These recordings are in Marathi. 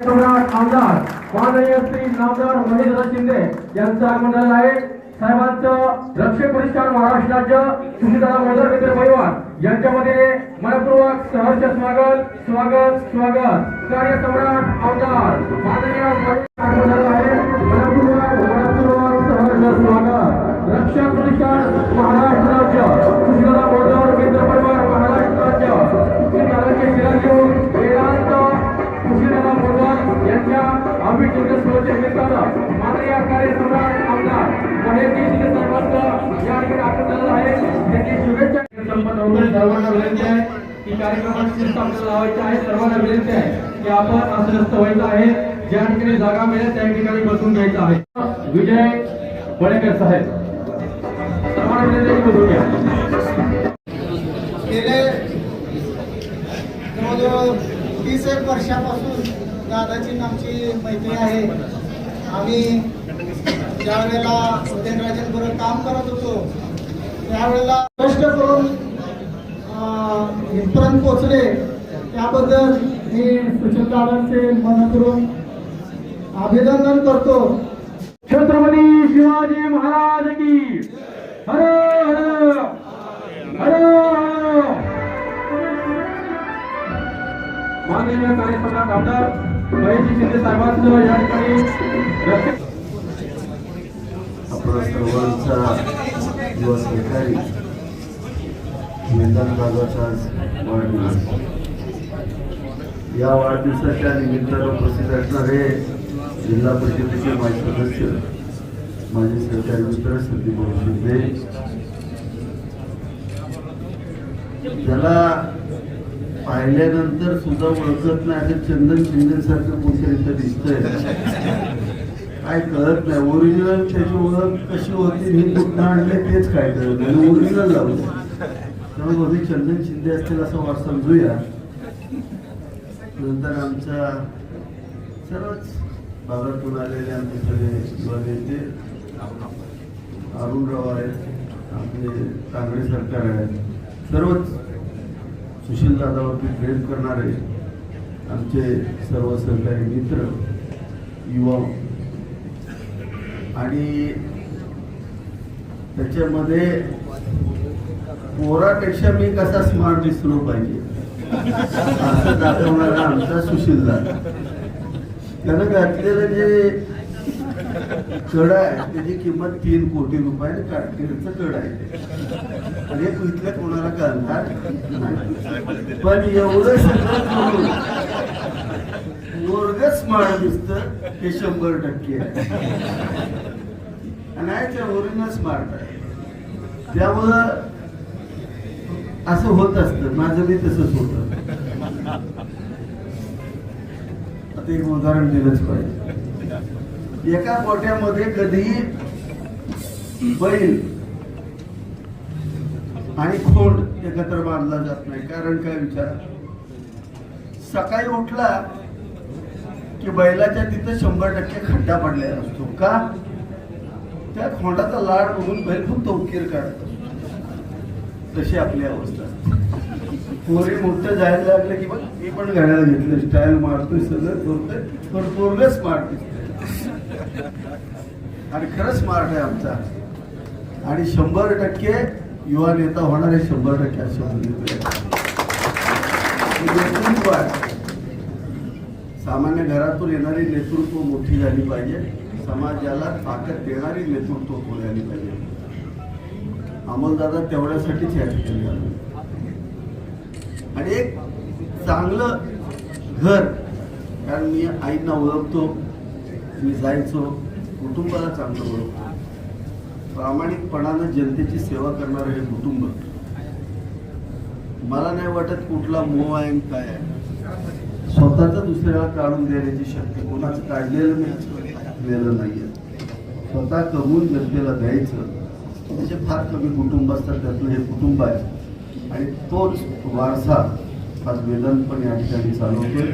सम्राट आमदार माननीय श्री नामदार महेंद्र शिंदे यांचं आगमन झालं आहे साहेबांचं रक्षक पुरस्कार महाराष्ट्र राज्य सुशीलदादा मोदर मित्र परिवार यांच्यामध्ये मनपूर्वक सहर्ष स्वागत स्वागत स्वागत. कार्य सम्राट आमदार माननीय आगमन झालं आहे मनपूर्वक मनपूर्वक सहर्ष स्वागत. रक्षा पुरस्कार महाराष्ट्र राज्य आमदार महेशजी या ठिकाणी झालेलं आहे. शुभेच्छा. संपन्न सर्वांना विनंती आहे की कार्यक्रमाची शिस्त आपल्याला लावायची आहे. सर्वांना विनंती आहे की आपण व्हायचं आहे. ज्या ठिकाणी जागा मिळेल त्या ठिकाणी बसून घ्यायचं आहे. विजय पळेकर साहेब. सर्वांना विनंती आहे बसून घ्या. गेले जवळजवळ तीस एक वर्षापासून दादाची आमची मैत्री आहे. आम्ही ज्या वेळेला उदयनराजेंबरोबर काम करत होतो त्यावेळेला कष्ट करून इथपर्यंत पोचले त्याबद्दल मी सुशील दादांचे करून अभिनंदन करतो. छत्रपती शिवाजी महाराज की हर हर हर हर. माननीय कार्यक्रमात आमदार महेशजी शिंदे साहेबांचं या ठिकाणी आपला सर्वांचा दिवस सरकारी मैदान भागाचा वाढदिवस या वाढदिवसाच्या निमित्तानं उपस्थित असणारे जिल्हा परिषदेचे माजी सदस्य माझे सरकारी मित्र संदीप शिंदे त्याला पाहिल्यानंतर सुद्धा ओळखत नाही असं चंदन शिंदे सारखं कोणतरी इथं दिसतंय. काय कळत नाही. ओरिजिनल त्याची ओळख कशी होती मी कुठं आणले तेच काय कळत नाही. ओरिजिनल लावलं त्यामुळे बहुतेक चंदन शिंदे असतील असं वाट समजूया. नंतर आमच्या सर्वच भागातून आलेले आमचे सगळे युवा नेते अरुणराव आहेत आपले काँग्रेस सरकार आहेत. सर्वच सुशील दादावरती प्रेम करणारे आमचे सर्व सहकारी मित्र युवा आणि त्याच्यामध्ये पोरापेक्षा मी कसा स्मार्ट दिसलो पाहिजे? असं दाखवणारा आमचा सुशील त्यानं घातलेलं जे कड आहे त्याची किंमत तीन कोटी रुपये आणि काटकिरीचं कड आहे. आणि हे इथल्या कोणाला करणार पण एवढं सगळं करून स्मार्ट दिसत हे शंभर टक्के आहे. नाही ते स्मार्ट आहे. त्यामुळं असं होत असत. माझं बी तसंच होत. आता एक उदाहरण दिलंच पाहिजे. एका गोट्यामध्ये कधीही बैल आणि खोंड एकत्र बांधला जात नाही. कारण काय विचार? सकाळी उठला की बैलाच्या तिथं शंभर टक्के खड्डा पडलेला असतो. का? त्या खोंडाचा लाड म्हणून बैल फक्त उकीर काढतो. तशी आपली अवस्था. पोरे मोठं जायला लागलं की बघ मी पण घालायला घेतलं स्टाईल मारतोय सगळं करतोय पण पोरग स्मार्ट आणि खरंच स्मार्ट आहे आमचा. आणि शंभर टक्के युवा नेता होणार आहे शंभर टक्के नेतृत्व आहे. सामान्य घरातून येणारी नेतृत्व मोठी झाली पाहिजे. समाजाला ताकद देणारी नेतृत्व बोलायला पाहिजे? अमोलदादा तेवढ्यासाठीच या ठिकाणी आणि एक चांगलं घर कारण मी आईंना ओळखतो मी जायचो कुटुंबाला चांगलं ओळखतो. प्रामाणिकपणानं जनतेची सेवा करणारं हे कुटुंब. मला नाही वाटत कुठला मोह आहे काय आहे. स्वतःच दुसऱ्याला काढून देण्याची शक्ती कोणाचं काढलेलं नाही मी नाही आहे स्वतः कमवून जनतेला द्यायचं त्याचे फार कमी कुटुंब असतात त्यातलं हे कुटुंब आहे. आणि तोच वारसा आज वेदन पण या ठिकाणी चालवतोय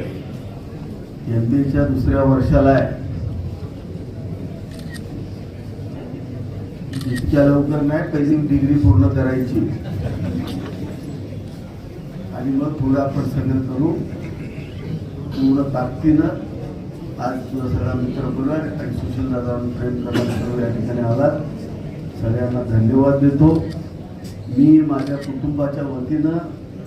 एम बीच्या दुसऱ्या वर्षाला आहे. इतक्या लवकर नाही पहिली डिग्री पूर्ण करायची. आणि मग पुढे आपण सगळं करू पूर्ण ताकदीनं आज तुझा सगळा मित्र परिवार आणि सुशील दादा प्रेम करणारे सर्व या ठिकाणी आलात. सगळ्यांना धन्यवाद देतो. मी माझ्या कुटुंबाच्या वतीनं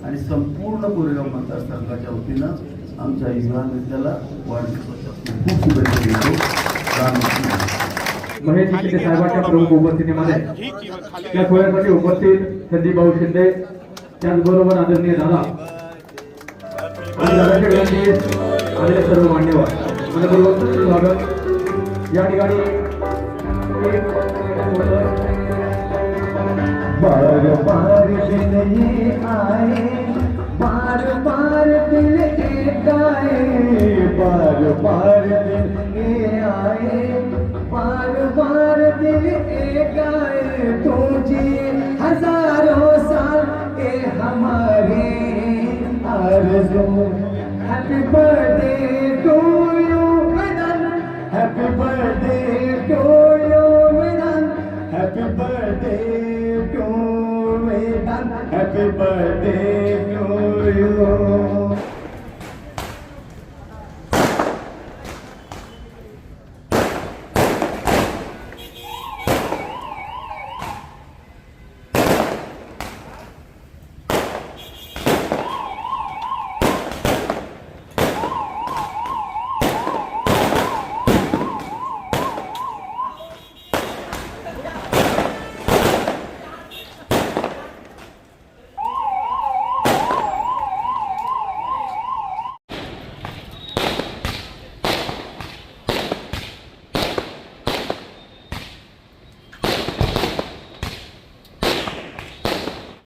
आणि संपूर्ण कोरेगाव मतदारसंघाच्या वतीनं आमच्या इम्रान विद्याला वाढदिवसाच्या खूप शुभेच्छा देतो. महेश शिंदे साहेबांच्या प्रमुख उपस्थितीमध्ये या सोहळ्यासाठी उपस्थित संदीपभाऊ शिंदे त्याचबरोबर आदरणीय दादा आणि दादाच्या घरातील आलेले सर्व मान्यवर. मनपूर्वक स्वागत या ठिकाणी बार बार दिन ये आए बार बार दिल एक आए बार बार दिन ये आए बार बार दिल एक आए तुझे हजारों साल ए हमारे आरज़ू। Birthday